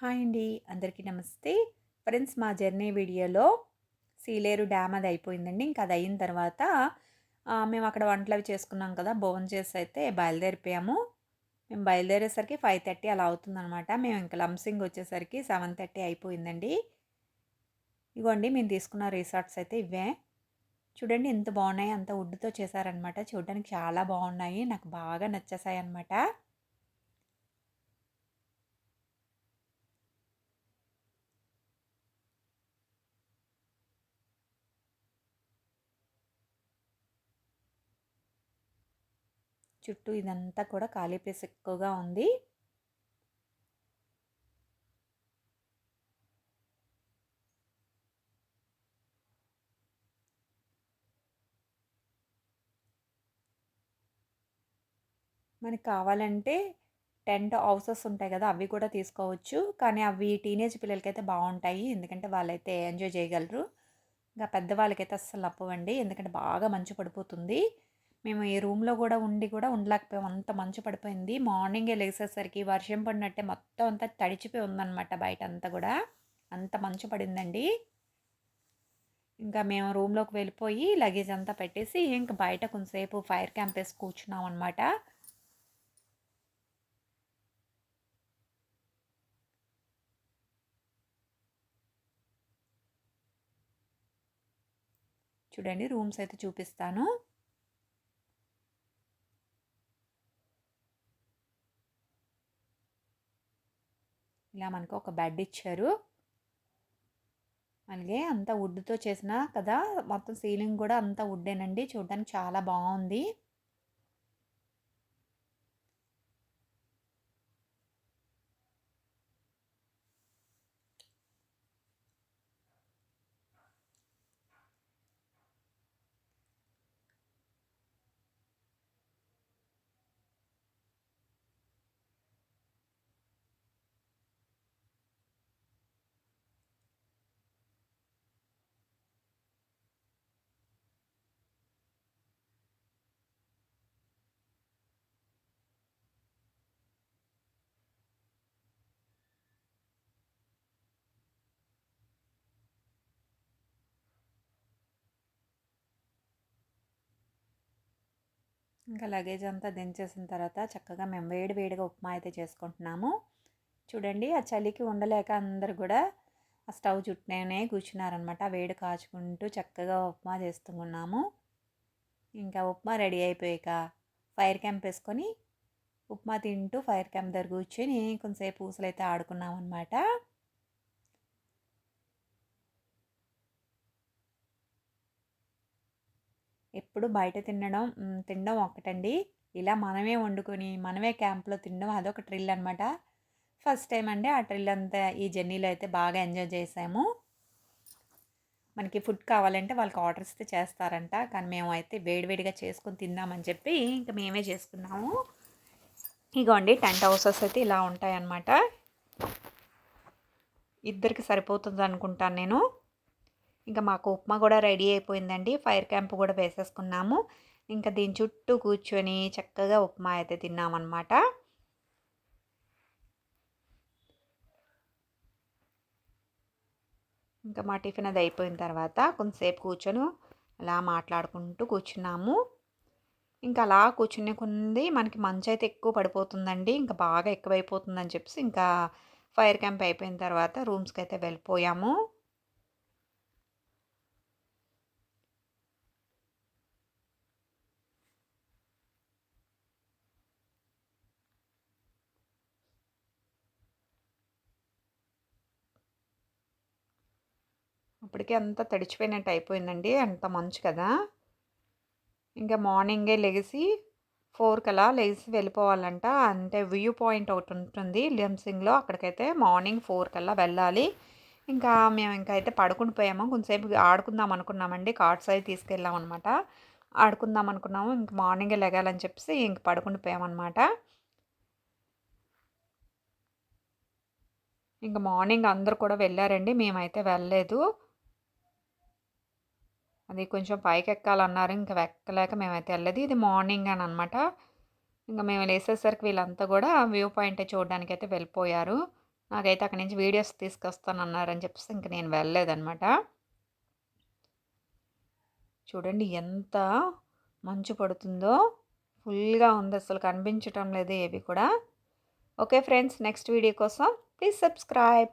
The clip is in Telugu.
హాయ్ అండి. అందరికీ నమస్తే. ఫ్రెండ్స్ మా జర్నీ వీడియోలో సీలేరు డ్యామ్ అది అయిపోయిందండి. ఇంకా అది అయిన తర్వాత మేము అక్కడ వంటలు అవి చేసుకున్నాం కదా భోజనం చేసి అయితే బయలుదేరిపోయాము. మేము బయలుదేరేసరికి ఫైవ్ థర్టీ అలా అవుతుందన్నమాట. మేము ఇంకా లంసింగ్ వచ్చేసరికి సెవెన్ థర్టీ అయిపోయిందండి. ఇగోండి మేము తీసుకున్న రిసార్ట్స్ అయితే ఇవే. చూడండి ఎంత బాగున్నాయి. అంత వుడ్తో చేశారనమాట చూడడానికి చాలా బాగున్నాయి. నాకు బాగా నచ్చేసాయి అనమాట చుట్టూ ఇదంతా కూడా ఖాళీ ప్లేస్ ఎక్కువగా ఉంది. మనకి కావాలంటే టెంట్ హౌసెస్ ఉంటాయి కదా అవి కూడా తీసుకోవచ్చు. కానీ అవి టీనేజ్ పిల్లలకైతే బాగుంటాయి. ఎందుకంటే వాళ్ళైతే ఎంజాయ్ చేయగలరు. ఇంకా పెద్దవాళ్ళకైతే అస్సలు నప్పవండి. ఎందుకంటే బాగా మంచు పడిపోతుంది. మేము ఈ రూమ్లో కూడా ఉండి కూడా ఉండలేకపోయాం. అంత మంచు పడిపోయింది. మార్నింగే లేసేసరికి వర్షం పడినట్టే మొత్తం అంతా తడిచిపోయి ఉందన్నమాట బయట అంతా కూడా. అంత మంచు పడిందండి. ఇంకా మేము రూమ్లోకి వెళ్ళిపోయి లగేజ్ అంతా పెట్టేసి ఇంకా బయట కొంతసేపు ఫైర్ క్యాంప్ వేసి కూర్చున్నాం అనమాట చూడండి రూమ్స్ అయితే చూపిస్తాను. ఇలా మనకు ఒక బెడ్ ఇచ్చారు. అలాగే అంతా వుడ్తో చేసిన కదా మొత్తం సీలింగ్ కూడా అంతా వుడ్డేనండి చూడడానికి చాలా బాగుంది. ఇంకా లగేజ్ అంతా దించేసిన తర్వాత చక్కగా మేము వేడి వేడిగా ఉప్మా అయితే చేసుకుంటున్నాము. చూడండి ఆ చలికి ఉండలేక అందరు కూడా ఆ స్టవ్ చుట్టూనే కూర్చున్నారనమాట వేడి కాచుకుంటూ చక్కగా ఉప్మా చేస్తున్నాము. ఇంకా ఉప్మా రెడీ అయిపోయాక ఫైర్ క్యాంప్ వేసుకొని ఉప్మా తింటూ ఫైర్ క్యాంప్ దగ్గర కూర్చొని కొంతసేపు పూసలు అయితే ఆడుకున్నాం అనమాట ఎప్పుడు బయట తినడం తినడం ఒక్కటండి. ఇలా మనమే వండుకొని మనమే క్యాంప్లో తినడం అదొక ట్రిల్ అనమాట ఫస్ట్ టైం అండి ఆ ట్రిల్ అంతా ఈ జర్నీలో అయితే బాగా ఎంజాయ్ చేసాము. మనకి ఫుడ్ కావాలంటే వాళ్ళకి ఆర్డర్ ఇస్తే చేస్తారంట. కానీ మేము అయితే వేడివేడిగా చేసుకొని తిందామని చెప్పి ఇంకా మేమే చేసుకున్నాము. ఇగోండి టెంట్ హౌసెస్ అయితే ఇలా ఉంటాయన్నమాట. ఇద్దరికి సరిపోతుంది అనుకుంటాను నేను. ఇంకా మాకు ఉప్మా కూడా రెడీ అయిపోయిందండి. ఫైర్ క్యాంప్ కూడా వేసేసుకున్నాము. ఇంకా దీని చుట్టూ కూర్చొని చక్కగా ఉప్మా అయితే తిన్నామన్నమాట. ఇంకా మా టిఫిన్ అది అయిపోయిన తర్వాత కొంతసేపు కూర్చొని అలా మాట్లాడుకుంటూ కూర్చున్నాము. ఇంకా అలా కూర్చునే కొంది మనకి మంచు అయితే ఎక్కువ పడిపోతుందండి. ఇంకా బాగా ఎక్కువైపోతుందని చెప్పేసి ఇంకా ఫైర్ క్యాంప్ అయిపోయిన తర్వాత రూమ్స్కి అయితే వెళ్ళిపోయాము. అప్పటికే అంతా తడిచిపోయినట్టు అయిపోయిందండి. అంత మంచు కదా. ఇంకా మార్నింగే లెగిసి ఫోర్ కలా లెగిసి వెళ్ళిపోవాలంట. అంటే వ్యూ పాయింట్ ఒకటి ఉంటుంది లిమ్సింగ్లో. అక్కడికైతే మార్నింగ్ ఫోర్ కల్లా వెళ్ళాలి. ఇంకా మేము ఇంకా అయితే పడుకుని పోయాము. కొంతసేపు ఆడుకుందాం అనుకున్నామండి. కార్డ్స్ అవి తీసుకెళ్ళాం అనమాట ఆడుకుందాం అనుకున్నాము. ఇంక మార్నింగే లెగాలని చెప్పేసి ఇంక పడుకుని పోయామన్నమాట ఇంక మార్నింగ్ అందరు కూడా వెళ్ళారండి. మేమైతే వెళ్ళలేదు. అది కొంచెం పైకి ఎక్కాలన్నారు ఇంకా ఎక్కలేక మేమైతే వెళ్ళేది ఇది మార్నింగ్ అని అనమాట ఇంకా మేము లేసేసరికి వీళ్ళంతా కూడా వ్యూ పాయింట్ చూడడానికి అయితే వెళ్ళిపోయారు. నాకైతే అక్కడి నుంచి వీడియోస్ తీసుకొస్తానన్నారని చెప్పేసి ఇంక నేను వెళ్ళలేదనమాట చూడండి ఎంత మంచు పడుతుందో. ఫుల్గా ఉంది అసలు కనిపించటం లేదు ఏవి కూడా. ఓకే ఫ్రెండ్స్ నెక్స్ట్ వీడియో కోసం ప్లీజ్ సబ్స్క్రైబ్.